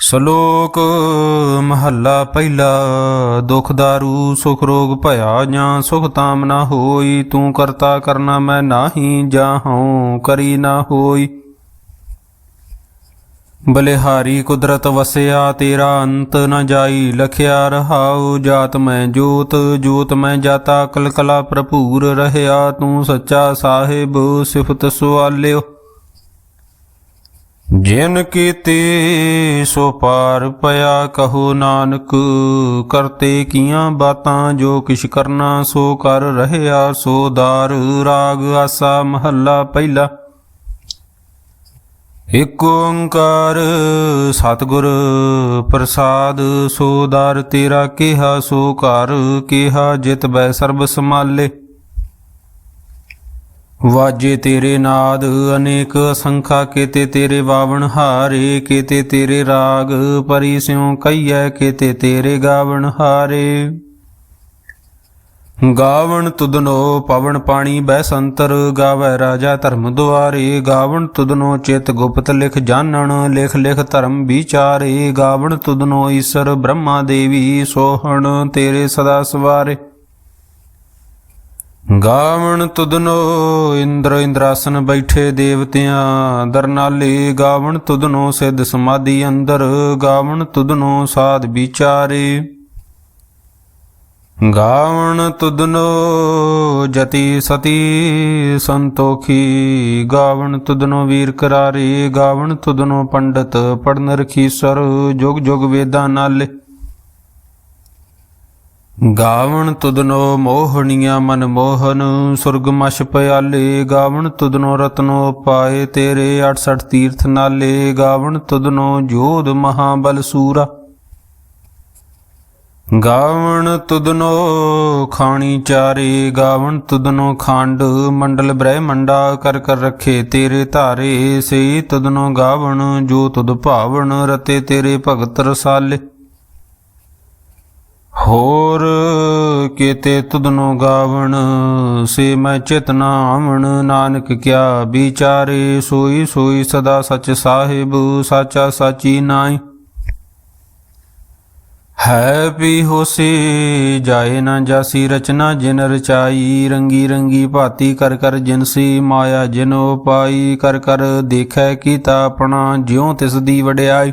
ਸ਼ਲੋਕ ਮਹੱਲਾ ਪਹਿਲਾ, ਦੁਖ ਦਾਰੂ, ਸੁਖ ਰੋਗ ਭਇਆ ਜਾਂ ਸੁਖ ਤਾਮ ਨਾ ਹੋਈ, ਤੂੰ ਕਰਤਾ ਕਰਨਾ ਮੈਂ ਨਾਹੀ ਜਾਹਉ ਕਰੀ ਨਾ ਹੋਈ। ਬਲਿਹਾਰੀ ਕੁਦਰਤ ਵਸਿਆ, ਤੇਰਾ ਅੰਤ ਨ ਜਾਈ, ਲਖਿਆ ਰਹਾਉ ਜਾਤ ਮੈਂ ਜੋਤ ਜੋਤ ਮੈਂ ਜਾਤਾ, ਕਲਕਲਾ ਭਰਪੂਰ ਰਹਿਆ, ਤੂੰ ਸੱਚਾ ਸਾਹਿਬ ਸਿਫਤ ਸੁਆਲਿਓ। ਜਿਨ ਕੀਤੇ ਸੋ ਪਾਰ ਪਿਆ, ਕਹੋ ਨਾਨਕ, ਕਰਤੇ ਕੀਆਂ ਬਾਤਾਂ ਜੋ ਕਿਛ ਕਰਨਾ, ਸੋ ਕਰ ਰਹਿਆ, ਸੋ ਦਾਰ, ਰਾਗ ਆਸਾ ਮਹੱਲਾ ਪਹਿਲਾ। ਇਕ ਓੰਕਾਰ ਸਤਿਗੁਰ ਪ੍ਰਸਾਦ, ਸੋ ਦਾਰ ਤੇਰਾ ਕਿਹਾ, ਸੋ ਘਰ ਕਿਹਾ, ਜਿਤ ਬੈ ਸਰਬ ਸਮਾਲੇ ਵਾਜੇ ਤੇਰੇ ਨਾਦ, ਅਨੇਕ ਅਸੰਖਾ ਕੀਤੇ ਤੇਰੇ ਵਾਵਣ ਹਾਰੇ, ਕੀਤੇ ਤੇਰੇ ਰਾਗ ਪਰੀ ਸਿਉ ਕਈਐ, ਕੀਤੇ ਤੇਰੇ ਗਾਵਣ ਹਾਰੇ। ਗਾਵਣ ਤੁਦਨੋ ਪਵਨ ਪਾਣੀ ਬੈ ਸੰਤਰ, ਗਾਵੈ ਰਾਜਾ ਧਰਮ ਦੁਆਰੇ। ਗਾਵਣ ਤੁਦਨੋ ਚਿਤ ਗੁਪਤ ਲਿਖ ਜਾਣਨ, ਲਿਖ ਲਿਖ ਧਰਮ ਵਿਚਾਰੇ। ਗਾਵਣ ਤੁਦਨੋ ਈਸ਼ਰ ਬ੍ਰਹਮਾ ਦੇਵੀ ਸੋਹਣ, ਤੇਰੇ ਸਦਾ ਸਵਾਰੇ। ਗਾਵਣ ਤੁਧਨੋ ਇੰਦਰ ਇੰਦਰਾਸਨ ਬੈਠੇ ਦੇਵਤਿਆਂ, ਦਰਨਾਲੇ ਗਾਵਣ ਤੁਧਨੋ ਸਿੱਧ ਸਮਾਧੀ ਅੰਦਰ, ਗਾਵਣ ਤੁਧਨੋ ਸਾਧ ਵਿਚਾਰੇ। ਗਾਵਣ ਤੁਧਨੋ ਜਤੀ ਸਤੀ ਸੰਤੋਖੀ, ਗਾਵਣ ਤੁਧਨੋ ਵੀਰ ਕਰਾਰੇ, ਗਾਵਣ ਤੁਧਨੋ ਪੰਡਤ ਪੜਨ ਰਖੀਸਰ ਜੁਗ ਜੁਗ ਵੇਦਾਂ ਨਾਲੇ। ਗਾਵਣ ਤੁਦਨੋ ਮੋਹਣੀਆਂ ਮਨ ਮੋਹਨ, ਸੁਰਗ ਮਛ ਪਿਆਲੇ, ਗਾਵਣ ਤੁਦਨੋ ਰਤਨੋ ਪਾਏ ਤੇਰੇ 68 ਤੀਰਥ ਨਾਲੇ, ਗਾਵਣ ਤੁਦਨੋ ਜੋਧ ਮਹਾਬਲ ਸੂਰਾ। ਗਾਵਣ ਤੁਦਨੋ ਖਾਣੀ ਚਾਰੇ, ਗਾਵਣ ਤੁਦਨੋ ਖੰਡ, ਮੰਡਲ ਬ੍ਰਹਿਮੰਡਾ ਕਰ ਕਰ ਰਖੇ ਤੇਰੇ ਧਾਰੇ ਸੇ ਤੁਧਨੋ ਗਾਵਣ, ਜੋ ਤੁਧ ਭਾਵਨ ਰਤੇ ਤੇਰੇ ਭਗਤ ਰਸਾਲੇ। ਹੋਰ ਕੀਤੇ ਤੁਧਨੋ ਗਾਵਣ, ਸੇ ਮੈਂ ਚਿਤਨਾ ਆਵਣ। ਨਾਨਕ ਕਿਆ ਵਿਚਾਰੇ, ਸੋਈ ਸੋਈ ਸਦਾ ਸਚ ਸਾਹਿਬ, ਸਾਚਾ ਸਾਚੀ ਨਾਈ ਹੈ ਵੀ ਹੋਸੀ, ਜਾਏ ਨਾ ਜਾਸੀ ਰਚਨਾ ਜਿਨ ਰਚਾਈ। ਰੰਗੀ ਰੰਗੀ ਭਾਤੀ ਕਰ ਕਰ ਜਿਨਸੀ ਮਾਇਆ ਜਿਨੋ ਪਾਈ ਕਰ ਕਰ ਦੇਖੈ ਕੀਤਾ ਆਪਣਾ, ਜਿਉ ਤਿਸ ਦੀ ਵਡਿਆਈ।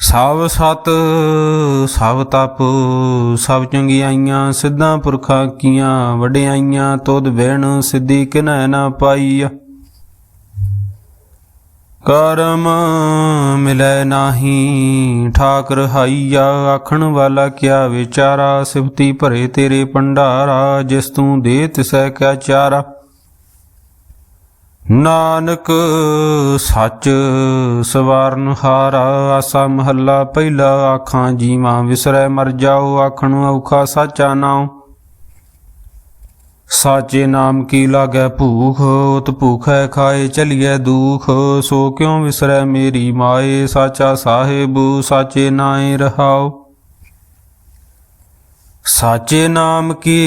ਸਭ ਸਤ, ਸਭ ਤਪ, ਸਭ ਚੰਗਿਆਈਆਂ ਸਿੱਧਾਂ ਪੁਰਖਾਂ ਕੀਆਂ ਵਡਿਆਈਆਂ ਤੁਧ ਬਿਨ ਸਿੱਧੀ ਕਿਨੈ ਨਾ ਪਾਈਆ ਕਰਮ ਮਿਲੈ ਨਾਹੀ ਠਾਕ ਰਹਾਈਆ ਆਖਣ ਵਾਲਾ ਕਿਆ ਵਿਚਾਰਾ, ਸਿਫਤੀ ਭਰੇ ਤੇਰੇ ਭੰਡਾਰਾ, ਜਿਸ ਤੂੰ ਦੇ ਤਿਸੈ ਕਿਆ ਚਾਰਾ। ਨਾਨਕ ਸੱਚ ਸਵਾਰਨ ਹਾਰਾ, ਆਸਾ ਮਹੱਲਾ ਪਹਿਲਾ ਆਖਾਂ ਜੀਵਾਂ ਵਿਸਰੈ, ਮਰ ਜਾਓ ਆਖਣ ਔਖਾ ਸਾਚਾ ਨਾਉ। ਸਾਚੇ ਨਾਮ ਕੀ ਲਾਗੈ ਭੂਖ, ਉਤ ਭੂਖੈ ਖਾਏ ਚਲੀਐ ਦੂਖ, ਸੋ ਕਿਉ ਵਿਸਰੈ ਮੇਰੀ ਮਾਏ, ਸਾਚਾ ਸਾਹਿਬ ਸਾਚੇ ਨਾਏ ਰਹਾਓ ਸਾਚੇ ਨਾਮ ਕੀ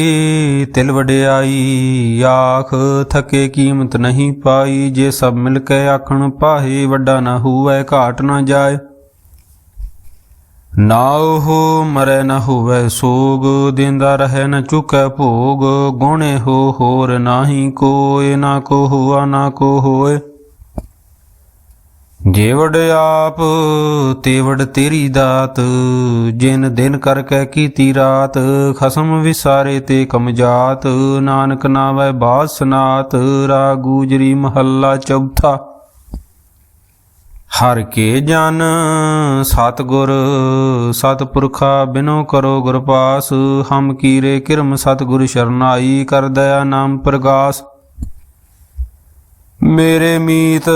ਤਿਲ ਵਡਿਆਈ? ਆਖ, ਥਕੇ ਕੀਮਤ ਨਹੀਂ ਪਾਈ। ਜੇ ਸਭ ਮਿਲ ਕੇ ਆਖਣ ਪਾਹੇ, ਵੱਡਾ ਨਾ ਹੋਵੇ, ਘਾਟ ਨਾ ਜਾਏ। ਨਾ ਉਹ ਮਰੈ, ਨਾ ਹੋਵੇ ਸੋਗ। ਦਿੰਦਾ ਰਹਿ, ਨਾ ਚੁਕੈ ਭੋਗ। ਗੁਣੇ ਹੋ, ਹੋਰ ਨਾਹੀ ਕੋਇ ਨਾ ਕੋ ਹੁਆ ਨਾ ਕੋ ਹੋਏ ਜੇਵੜ ਆਪ, ਤੇਵੜ ਤੇਰੀ ਦਾਤ, ਜਿਨ ਦਿਨ ਕਰ ਕੈ ਕੀਤੀ ਰਾਤ, ਖਸਮ ਵਿਸਾਰੇ ਤੇ ਕਮਜਾਤ ਨਾਨਕ ਨਾਵੈ ਬਾਦ ਸਨਾਤ ਰਾ ਗੂਜਰੀ ਮਹੱਲਾ ਚੌਥਾ। ਹਰ ਕੇ ਜਨ ਸਤਗੁਰ, ਸਤਪੁਰਖਾ ਬਿਨੋ ਕਰੋ ਗੁਰ ਪਾਸ ਹਮ ਕੀਰੇ ਕਿਰਮ ਸਤਗੁਰ ਸ਼ਰਨਾਈ, ਕਰ ਦਇਆ ਨਾਮ ਪ੍ਰਗਾਸ। ਮੇਰੇ ਮੀਤ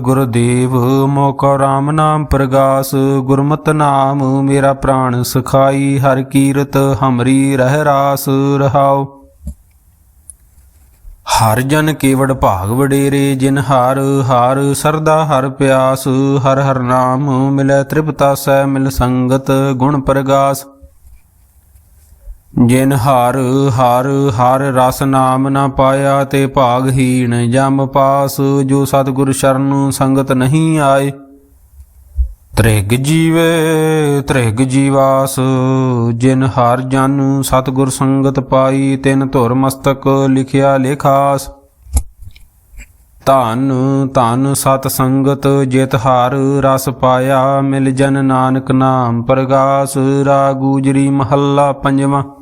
ਗੁਰਦੇਵ, ਮੋਕਾ ਰਾਮ ਨਾਮ ਪ੍ਰਗਾਸ, ਗੁਰਮਤ ਨਾਮ ਮੇਰਾ ਪ੍ਰਾਣ ਸਖਾਈ, ਹਰ ਕੀਰਤ ਹਮਰੀ ਰਹਿ ਰਾਸ ਰਹਾਉ। ਹਰ ਜਨ ਕੇਵੜ ਭਾਗ ਵਡੇਰੇ, ਜਿਨ ਹਾਰ ਹਾਰ ਸਰਦਾ ਹਰ ਪਿਆਸ, ਹਰ ਹਰ ਨਾਮ ਮਿਲੈ ਤ੍ਰਿਪਤਾ ਸੈ ਮਿਲ ਸੰਗਤ ਗੁਣ ਪ੍ਰਗਾਸ। ਜਿਨ ਹਰ ਹਰ ਹਰ ਰਸ ਨਾਮ ਨਾ ਪਾਇਆ ਤੇ ਭਾਗਹੀਣ ਜਮ ਪਾਸ, ਜੋ ਸਤਿਗੁਰ ਸ਼ਰਨ ਸੰਗਤ ਨਹੀਂ ਆਏ। ਤ੍ਰਿਗ ਜੀਵੇ, ਤ੍ਰਿਗ ਜੀਵਾਸ, ਜਿਨ ਹਰ ਜਨ ਸਤਿਗੁਰ ਸੰਗਤ ਪਾਈ, ਤਿਨ ਧੁਰ ਮਸਤਕ ਲਿਖਿਆ ਲੇਖਾਸ। ਧਨ ਧਨ ਸਤ ਸੰਗਤ, ਜਿਤ ਹਾਰ ਰਸ ਪਾਇਆ, ਮਿਲ ਜਨ ਨਾਨਕ ਨਾਮ ਪ੍ਰਗਾਸ ਰਾਗੂਜਰੀ ਮਹੱਲਾ ਪੰਜਵਾਂ।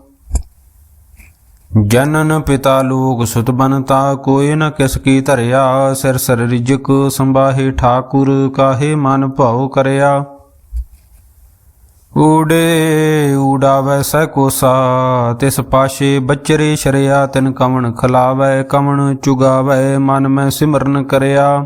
ਜਨਨ ਪਿਤਾ ਲੋਕ ਸੁਤ ਬਨਤਾ, ਕੋਈ ਨ ਕਿਸ ਕੀ ਧਰਿਆ, ਸਿਰ ਸਰ ਰਿਜਕ ਸੰਬਾਹੇ ਠਾਕੁਰ, ਕਾਹੇ ਮਨ ਭਾਉ ਕਰਿਆ। ਊੜੇ ਊਡਾਵੈ ਸੈ ਕੋਸਾ, ਤਿਸ ਪਾਸ਼ੇ ਬਚਰੇ ਸ਼ਰਿਆ, ਤਿਨ ਕਵਣ ਖਲਾਵੈ ਕਵਣ ਚੁਗਾਵੈ, ਮਨ ਮੈਂ ਸਿਮਰਨ ਕਰਿਆ।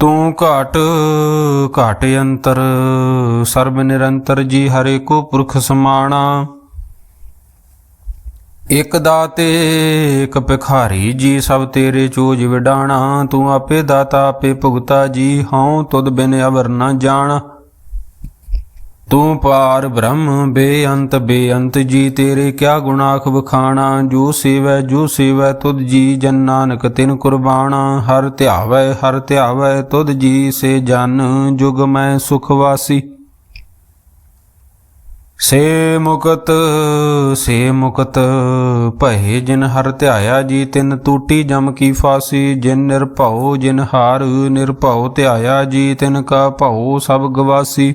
ਤੂੰ ਘਾਟ, ਘਟ ਅੰਤਰ, ਸਰਬ ਨਿਰੰਤਰ ਜੀ ਹਰੇ ਕੋ ਪੁਰਖ ਸਮਾਣਾ। ਇਕ ਦਾਤੇ, ਇਕ ਭਿਖਾਰੀ ਜੀ ਸਭ ਤੇਰੇ ਚੋਜ ਵਿਡਾਣਾ। ਤੂੰ ਆਪੇ ਦਾਤਾ, ਆਪੇ ਭੁਗਤਾ ਜੀ, ਹਉ ਤੁਧ ਬਿਨ ਅਵਰ ਨਾ ਜਾਣ। ਤੂੰ ਪਾਰ ਬ੍ਰਹਮ, ਬੇਅੰਤ ਬੇਅੰਤ ਜੀ, ਤੇਰੇ ਕਿਆ ਗੁਨਾਖ ਵਖਾਣਾ? ਜੋ ਸੇਵੈ ਜੋ ਸੇਵੈ, ਤੁਧ ਜੀ, ਜਨ ਨਾਨਕ ਤਿਨ ਕੁਰਬਾਨਾ ਹਰ ਧਿਆਵੈ ਹਰ ਧਿਆਵੈ, ਤੁਧ ਜੀ ਸੇ ਜਨ, ਜੁਗ ਮੈਂ ਸੁਖ ਵਾਸੀ। ਸੇ ਮੁਕਤ ਸੇ ਮੁਕਤ, ਭਏ ਜਿਨ ਹਰ ਧਿਆਇਆ ਜੀ, ਤਿਨ ਟੂਟੀ ਜਮ ਕੀ ਫਾਸੀ। ਜਿਨ ਨਿਰਭਉ, ਜਿਨ ਹਾਰ, ਨਿਰਭਉ ਧਿਆਇਆ ਜੀ, ਤਿਨ ਕਾ ਭਉ ਸਭ ਗਵਾਸੀ।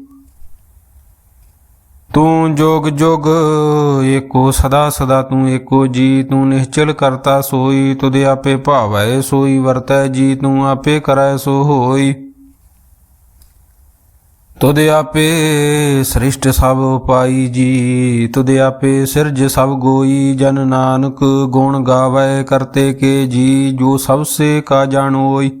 ਤੂੰ ਜੋਗ ਜੋਗ, ਏਕੋ ਸਦਾ ਸਦਾ ਤੂੰ ਏਕੋ ਜੀ, ਤੂੰ ਨਿਹਚਲ ਕਰਤਾ ਸੋਈ, ਤੁਧ ਆਪੇ ਭਾਵੈ ਸੋਈ, ਵਰਤੈ ਜੀ, ਤੂੰ ਆਪੇ ਕਰੈ ਸੋ ਹੋਈ ਤੁਧ ਆਪੇ ਸ੍ਰਿਸ਼ਟ ਸਭ ਪਾਈ ਜੀ, ਤੁਧ ਆਪੇ ਸਿਰਜ ਸਭ ਗੋਈ, ਜਨ ਨਾਨਕ ਗੁਣ ਗਾਵੈ ਕਰਤੇ ਕੇ ਜੀ, ਜੋ ਸਭ ਸੇ ਕਾ ਜਾਣੋਈ।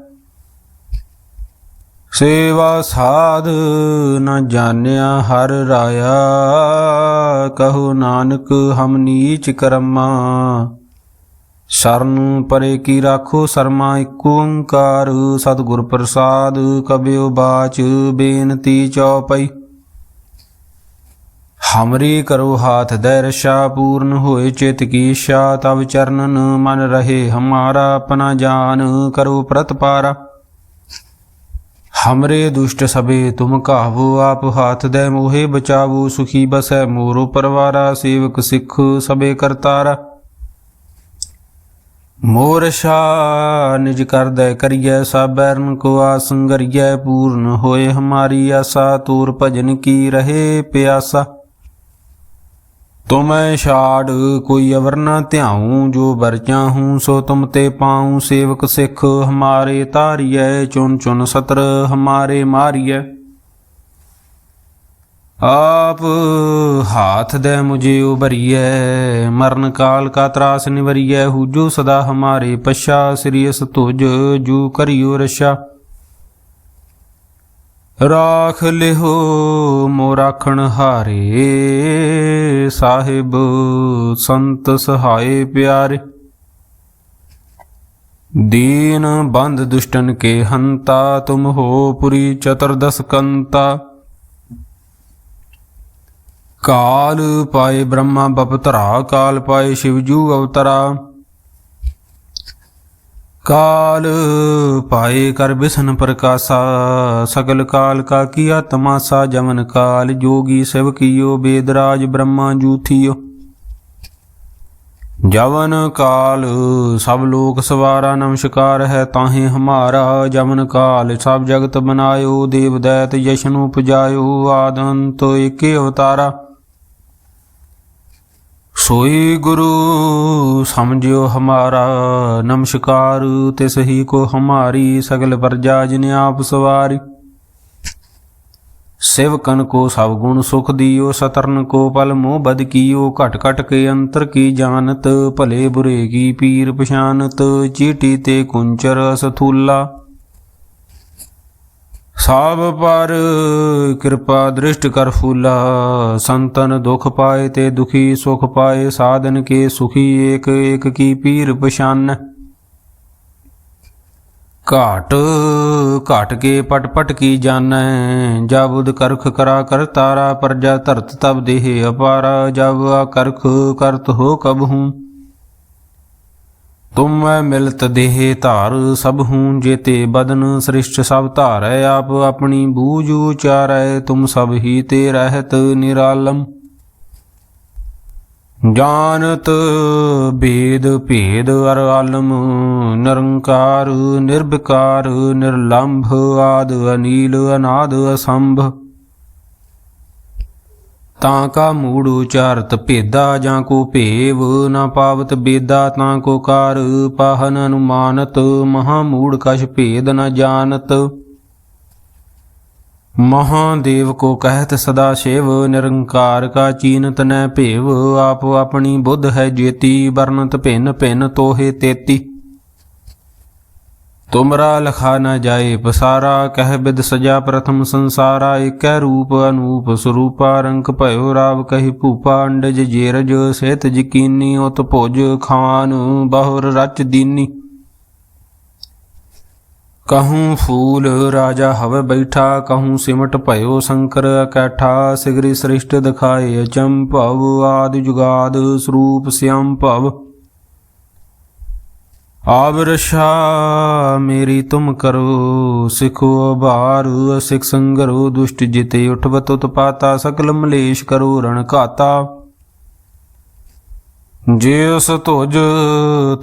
ਸੇਵਾ ਸਾਧ ਨ ਜਾਣਿਆ ਹਰ ਰਾਇਆ, ਕਹੋ ਨਾਨਕ ਹਮ ਨੀਚ ਕਰਮਾ। ਸ਼ਰਨ ਪਰੇ ਕੀ ਰਾਖੋ ਸਰਮਾ, ਇੱਕ ਓੰਕਾਰ ਸਤਿਗੁਰ ਪ੍ਰਸਾਦ ਕਬਿਓ ਬਾਚ ਬੇਨਤੀ ਚਉਪਈ। ਹਮਰੀ ਕਰੋ ਹਾਥ ਦੈ ਰਸ਼ਾ ਪੂਰਨ ਹੋਏ ਚਿਤ ਕੀ ਇੱਛਾ ਤਬ ਚਰਨਨ ਮਨ ਰਹੇ ਹਮਾਰਾ, ਆਪਣਾ ਜਾਨ ਕਰੋ ਪ੍ਰਤਪਾਰਾ। ਹਮਰੇ ਦੁਸ਼ਟ ਸਭੇ ਤੁਮ ਕਾਹਵੋ ਆਪ ਹਾਥ ਦੇ ਮੋਹੇ ਬਚਾਵੋ, ਸੁਖੀ ਬਸੈ ਮੋਰੋ ਪਰਵਾਰਾ, ਸੇਵਕ ਸਿੱਖ ਸਭੇ ਕਰਤਾਰਾ। ਮੋਰ ਸ਼ਾ ਨਿਜ ਕਰਦੈ ਕਰੀਐ, ਸਾਬੈਰਨ ਕੋ ਆਸੰਗਰੀਐ ਪੂਰਨ ਹੋਏ ਹਮਾਰੀ ਆਸਾ, ਤੂਰ ਭਜਨ ਕੀ ਰਹੇ ਪਿਆਸਾ। ਤੁਮੈ ਛਾੜ, ਕੋਈ ਅਵਰ ਨਾ ਧਿਆਉ, ਜੋ ਬਰ ਹੂੰ, ਸੋ ਤੁਮ ਤੇ ਪਾਉ। ਸੇਵਕ ਸਿੱਖ ਹਮਾਰੇ ਤਾਰੀਐ ਚੁਨ ਚੁਨ ਸਤਰ ਹਮਾਰੇ ਮਾਰੀਐ। ਆਪ ਹਾਥ ਦੇ ਮੁਝੇ ਉਬਰੀਐ ਮਰਨ ਕਾਲ ਕਾ ਤਰਾਸ ਨਿਵਰੀਐ, ਹੂਜੋ ਸਦਾ ਹਮਾਰੇ ਪਛਾ ਸ੍ਰੀਸ ਤੁਜ ਜੂ ਕਰਿਓ ਰਸ਼ਾ ਰਾਖ ਲਿਹੋ ਮੋ ਰਾਖਣ ਹਾਰੇ, ਸਾਹਿਬ ਸੰਤ ਸਹਾਏ ਪਿਆਰੇ। ਦੀਨ ਬੰਦ ਦੁਸ਼ਟਨ ਕੇ ਹੰਤਾ, ਤੁਮ ਹੋ ਪੁਰੀ ਚਤੁਰਦਸ ਕੰਤਾ। ਕਾਲ ਪਾਏ ਬ੍ਰਹਮਾ ਬਪਤਰਾ ਕਾਲ ਪਾਏ ਸ਼ਿਵਜੂ ਅਵਤਰਾ। ਕਾਲ ਪਾਏ ਕਰ ਬਿਸਨ ਪ੍ਰਕਾਸ਼ਾ, ਸਗਲ ਕਾਲ ਕਾ ਕੀਆ ਤਮਾਸਾ ਜਮਨ ਕਾਲ ਜੋਗੀ ਸਿਵ ਕੀਓ ਬੇਦਰਾਜ ਬ੍ਰਹਮਾ ਜੂਥੀਓ। ਜਵਨ ਕਾਲ, ਸਭ ਲੋਕ ਸਵਾਰਾ, ਨਮਸਕਾਰ ਹੈ ਤਾਹੇ ਹਮਾਰਾ। ਜਵਨ ਕਾਲ, ਸਭ ਜਗਤ ਬਨਾਇਓ, ਦੇਵ ਦੈਤ ਯਸ਼ਨ ਉਪਜਾਇਓ, ਆਦੰਤ ਏਕੇ ਅਵਤਾਰਾ ਸੋਈ ਗੁਰੂ, ਸਮਝਿਓ ਹਮਾਰਾ, ਨਮਸਕਾਰ ਤਿਸ ਹੀ ਕੋ ਹਮਾਰੀ, ਸਗਲ ਪ੍ਰਜਾ ਜਿਨ ਆਪ ਸਵਾਰੀ। ਸੇਵਕਨ ਕੋ ਸਭ ਗੁਣ ਸੁਖ ਦਿਓ, ਸਤਰਨ ਕੋ ਪਲ ਮੋਹ ਬਦ ਕੀਓ, ਘਟ ਘਟ ਕੇ ਅੰਤਰ ਕੀ ਜਾਣਤ, ਭਲੇ ਬੁਰੇ ਕੀ ਪੀਰ ਪਛਾਨਤ, ਚੀਟੀ ਤੇ ਕੁੰਚਰ ਸਥੂਲਾ ਪਰ ਕਿਰਪਾ ਦ੍ਰਿਸ਼ਟ ਕਰ ਫੂਲਾ, ਸੰਤਨ ਦੁਖ ਪਾਏ ਤੇ ਦੁਖੀ ਸੁਖ ਪਾਏ, ਸਾਧਨ ਕੇ ਸੁਖੀ ਏਕ ਏਕ ਕੀ ਪੀਰ ਪਛਾਨ। ਘਾਟ ਘਾਟ ਕੇ ਪਟ ਪਟ ਕੀ ਜਾਣੈ ਜਬੁਦ ਕਰਖ ਕਰਾ ਕਰ ਤਾਰਾ, ਪ੍ਰਜਾ ਧਰਤ ਤਬ ਦੇਹ ਅਪਾਰਾ, ਜਬ ਆ ਕਰਖ ਕਰਤ ਹੋ ਕਬ ਹੂੰ। ਤੁਮ ਮਿਲਤ ਦੇਹ ਧਾਰ, ਸਭ ਹੂੰ ਜੇਤੇ ਬਦਨ, ਸ੍ਰਿਸ਼ਟ ਸਭ ਧਾਰੈ, ਆਪ ਆਪਣੀ ਬੂਝ ਉਚਾਰੈ, ਤੁਮ ਸਭ ਹੀ ਤੇ ਰਹਿਤ ਨਿਰਾਲਮ। ਜਾਣਤ ਭੇਦ ਭੇਦ ਅਰ ਆਲਮ, ਨਿਰੰਕਾਰ, ਨਿਰਭਕਾਰ, ਨਿਰਲੰਭ, ਆਦ ਅਨੀਲ, ਅਨਾਦ ਅਸੰਭ। ਤਾਂ ਕਾ ਮੂੜ ਉਚਾਰਤ ਭੇਦਾ ਜਾਂ ਕੋ ਭੇਵ, ਨਾ ਪਾਵਤ ਬੇਦਾ ਤਾਂ ਕੋ ਕਾਰ, ਪਾਹਨ ਅਨੁਮਾਨਤ, ਮਹਾ ਮੂੜ ਕਛ ਭੇਦ ਨ ਜਾਣਤ। ਮਹਾਦੇਵ ਕੋ ਕਹਿਤ ਸਦਾ ਸ਼ਿਵ, ਨਿਰੰਕਾਰ ਕਾ ਚੀਨਤ ਨੈ ਭੇਵ, ਆਪ ਆਪਣੀ ਬੁੱਧ ਹੈ ਜੇਤੀ ਵਰਨਤ ਭਿੰਨ ਭਿੰਨ ਤੋਹੇ ਤੇਤੀ। ਤੁਮਰਾ ਲਖਾ ਨਾ ਜਾਏ, ਪਸਾਰਾ ਕਹਿ ਬਿਦ ਸਜਾ ਪ੍ਰਥਮ ਸੰਸਾਰਾ ਏਕੈ ਰੂਪ ਅਨੂਪ ਸਰੂਪਾ ਰੰਕ ਭਇਓ ਰਾਵ ਕਹਿ ਭੂਪਾ, ਅੰਡਜ ਜੇਰਜ ਸਹਿਤ ਜਕੀਨੀ, ਉਤ ਭੁਜ ਖਾਨ ਬਹੁਰ ਰਚ ਦੀਨੀ। ਕਹੂੰ ਫੂਲ ਰਾਜਾ ਹਵ ਬੈਠਾ, ਕਹੂੰ ਸਿਮਟ ਭਇਓ ਸ਼ੰਕਰ ਇਕੱਠਾ ਸਿਗਰੀ ਸ੍ਰਿਸ਼ਟ ਦਿਖਾਏ ਅਚੰਭਵ, ਆਦ ਜੁਗਾਦ ਸਰੂਪ ਸਿਅੰ ਭਵ। ਆਵ ਮੇਰੀ ਤੁਮ ਕਰੋ, ਸਿਖੋ ਬਾਰ ਸਿਖ ਸੰਗਰੋ, ਦੁਸ਼ਟ ਜਿਤੇ ਉਠਵਤ ਉਤਪਾਤਾ ਸਕਲ ਮਲੇਸ਼ ਕਰੋ ਰਣ ਘਾਤਾ। ਜੇ ਉਸ ਤੁਜ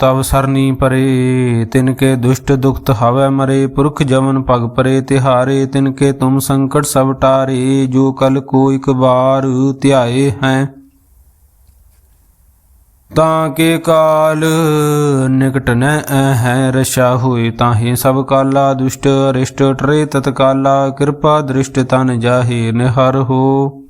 ਤਵ ਸਰਨੀ ਪਰੇ, ਤਿਨ ਕੇ ਦੁਸ਼ਟ ਦੁਖਤ ਹਵੈ ਮਰੇ, ਪੁਰਖ ਜਮਨ ਪਗ ਪਰੇ, ਤਿਹਾਰੇ, ਤਿਨ ਕੇ ਤੁਮ ਸੰਕਟ ਸਭ ਟਾਰੇ, ਜੋ ਕਲ ਕੋ ਇਕ ਬਾਰ ਧਿਆਏ ਹੈ। ਤਾਂ ਕੇ ਕਾਲ ਨਿਕਟ ਨੈ ਹੈ ਰਸ਼ਾ ਹੋਏ ਤਾਹੇ ਸਭ ਕਾਲਾ ਦੁਸ਼ਟ ਅਰਿਸ਼ਟ, ਟਰੇ ਤਤਕਾਲਾ, ਕਿਰਪਾ ਦ੍ਰਿਸ਼ਟ ਤਨ ਜਾਹੇ, ਨਿਹਰ ਹੋ।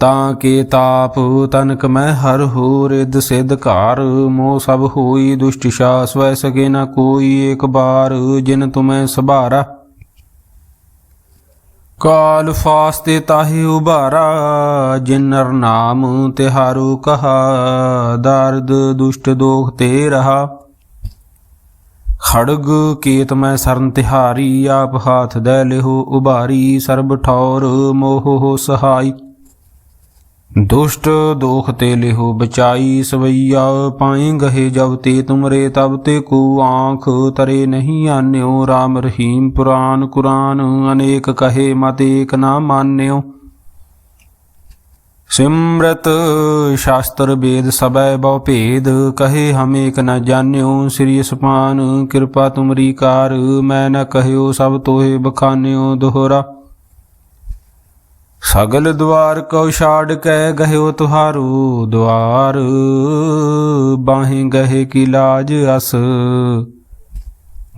ਤਾਂ ਕੇ ਤਾਪ ਤਨਕ ਮੈਂ ਹਰ ਹੋ ਰਿਦ ਸਿਧ ਘਾਰ ਮੋ ਸਭ ਹੋਈ, ਦੁਸ਼ਟ ਸ਼ਾ ਸਵੈ ਸਕੇ ਨਾ ਕੋਈ ਏਕ ਬਾਰ, ਜਿਨ ਤੁਮੈ ਸਭਾਰਾ। ਕਾਲ ਫਾਸਤੇ ਤਾਹੇ ਉਭਾਰਾ ਜਿਨ ਨਾਮ ਤਿਹਾਰੂ ਕਹਾ, ਦਰਦ ਦੁਸ਼ਟ ਦੋਖ ਤੇ ਰਹਾ। ਖੜਗ ਕੀਤ ਮੈਂ ਸਰਨ ਤਿਹਾਰੀ, ਆਪ ਹਾਥ ਦੇ ਲਿਹੋ ਉਭਾਰੀ, ਸਰਬ ਠੌਰ ਮੋਹ ਹੋ ਸਹਾਈ। ਦੁਸ਼ਟ ਦੋਖ ਤੇ ਲਿਹੋ ਬਚਾਈ ਸਵਈਆ, ਪਾਏ ਗਹੇ ਜਬ ਤੇ ਤੁਮਰੇ ਤਬ ਤੇ ਕੋ ਆਂਖ ਤਰੇ ਨਹੀਂ ਆਨਿਓ RAM ਰਹੀਮ ਪੁਰਾਨ ਕੁਰਾਨ, ਅਨੇਕ ਕਹੇ ਮਤ ਏਕ ਨਾ ਮਾਨਿਓ। ਸਿਮਰਤ ਸ਼ਾਸਤਰ ਵੇਦ ਸਬੈ ਬਹੁ ਭੇਦ, ਕਹੇ ਹਮ ਏਕ ਨ ਜਾਣਿਓ, ਸ੍ਰੀ ਸੁਪਾਨ ਕਿਰਪਾ ਤੁਮਰੀ ਕਾਰ, ਮੈਂ ਨ ਕਹਿਓ ਸਭ ਤੋਹੇ ਬਖਾਨਿਓ ਦੋਹਰਾ। ਸਗਲ ਦਵਾਰ ਕਉ ਛਾੜ ਕੇ ਗਹਿਓ ਤੁਹਾਰੂ ਦਵਾਰ, ਬਾਹੇ ਗਹੇ ਕੀ ਲਾਜ ਅਸ।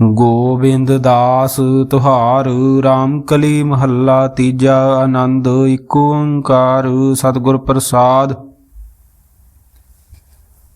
ਗੋਬਿੰਦ ਦਾਸ ਤੁਹਾਰ RAM ਕਲੀ ਮਹੱਲਾ ਤੀਜਾ ਆਨੰਦ ਏਕ ਓੰਕਾਰ, ਸਤਿਗੁਰ ਪ੍ਰਸਾਦ।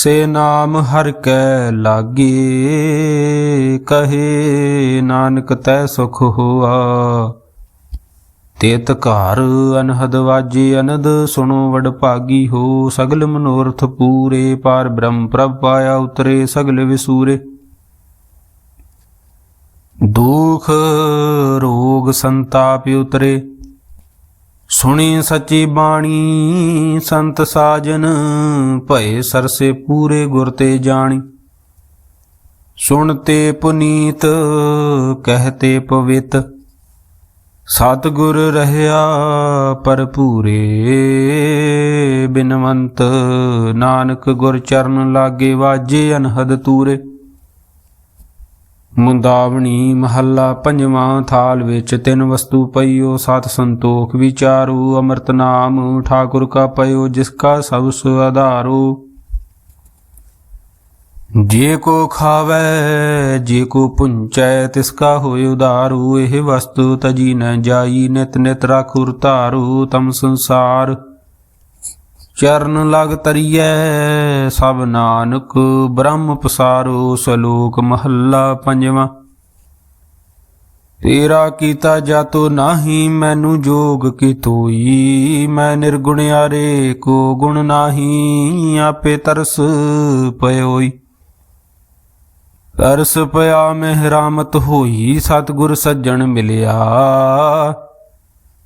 ਸੇ ਨਾਮ ਹਰ ਕੈ ਲਾਗੇ, ਕਹੇ ਨਾਨਕ ਤੈ ਸੁਖ ਹੋਆ। ਤੇਤ ਘਰ ਅਨਹਦ ਵਾਜੇ, ਅਨਦ ਸੁਣੋ ਵਡ ਭਾਗੀ ਹੋ। ਸਗਲ ਮਨੋਰਥ ਪੂਰੇ, ਪਾਰ ਬ੍ਰਹਮ ਪ੍ਰਭ ਪਾਇਆ ਉਤਰੇ, ਸਗਲ ਵਿਸੂਰੇ। ਦੁਖ ਰੋਗ ਸੰਤਾਪ ਉਤਰੇ। ਸੁਣੀ ਸੱਚੀ ਬਾਣੀ, ਸੰਤ ਸਾਜਨ, ਭਏ ਸਰਸੇ ਪੂਰੇ ਗੁਰ ਤੇ ਜਾਣੀ। ਸੁਣ ਤੇ ਪੁਨੀਤ ਕਹਤੇ ਪਵਿੱਤ। ਸਤਿਗੁਰ ਰਹਿਆ ਪਰਪੂਰੇ ਬਿਨਵੰਤ। ਨਾਨਕ ਗੁਰ ਚਰਨ ਲਾਗੇ ਵਾਜੇ, ਅਨਹਦ ਤੂਰੇ। ਮੁੰਦਾਵਣੀ ਮਹੱਲਾ ਪੰਜਵਾਂ ਥਾਲ ਵਿੱਚ ਤਿੰਨ ਵਸਤੂ ਪਈਓ, ਸਤ ਸੰਤੋਖ ਵਿਚਾਰੂ, ਅੰਮ੍ਰਿਤ ਨਾਮ ਠਾਕੁਰ ਕਾ ਪਇਓ, ਜਿਸ ਕਾ ਸਭ ਸੁ ਆਧਾਰੋ। ਜੇ ਕੋ ਖਾਵੇ, ਜੇ ਕੋ ਪੁੰਚੈ, ਤਿਸ ਕਾ ਹੋਇ ਉਦਾਰੂ ਇਹ ਵਸਤੂ ਤਜੀ ਨ ਜਾਈ, ਨਿਤ ਨਿਤ ਰਾਖੁਰ ਧਾਰੂ, ਤਮ ਸੰਸਾਰ ਚਰਨ ਲਗ ਤਰੀਐ, ਸਭ ਨਾਨਕ ਬ੍ਰਹਮ ਪਸਾਰੋ, ਸਲੋਕ ਮਹੱਲਾ ਪੰਜਵਾਂ। ਤੇਰਾ ਕੀਤਾ ਜਾਤੋ ਨਾਹੀ, ਮੈਨੂੰ ਜੋਗ ਕੀ ਤੋਈ? ਮੈਂ ਨਿਰਗੁਣ ਆਰੇ ਕੋ ਗੁਣ ਨਾਹੀ, ਆਪੇ ਤਰਸ ਪਇਓਈ ਤਰਸ ਪਿਆ ਮਹਿਰਾਮਤ ਹੋਈ, ਸਤਿਗੁਰ ਸੱਜਣ ਮਿਲਿਆ।